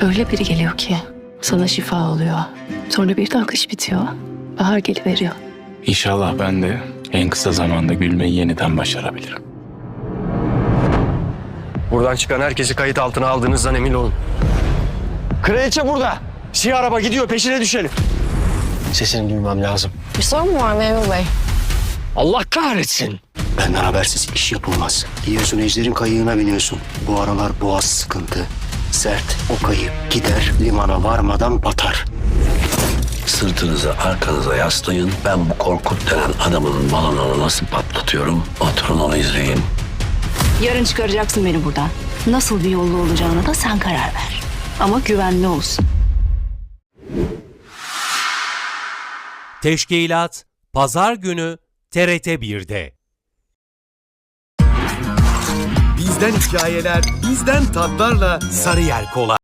Öyle biri geliyor ki sana şifa oluyor. Sonra birden kış bitiyor. Bahar geliveriyor. İnşallah ben de en kısa zamanda gülmeyi yeniden başarabilirim. Buradan çıkan herkesi kayıt altına aldığınızdan emin olun. Kraliçe burada. Siyah araba gidiyor peşine düşelim. Sesini duymam lazım. Bir sorun mu var memur bey? Allah kahretsin. Benden habersiz iş yapılmaz. Giyiyorsun ejderin kayığına biniyorsun. Bu aralar boğaz sıkıntı. Sert. O kayık gider limana varmadan batar. Sırtınızı arkanıza yaslayın. Ben bu Korkut denen adamın balonunu nasıl patlatıyorum? Oturun onu izleyin. Yarın çıkaracaksın beni buradan. Nasıl bir yollu olacağına da sen karar ver. Ama güvenli olsun. Teşkilat Pazar günü TRT 1'de. Bizden hikayeler, bizden tatlarla Sarıyer Kola.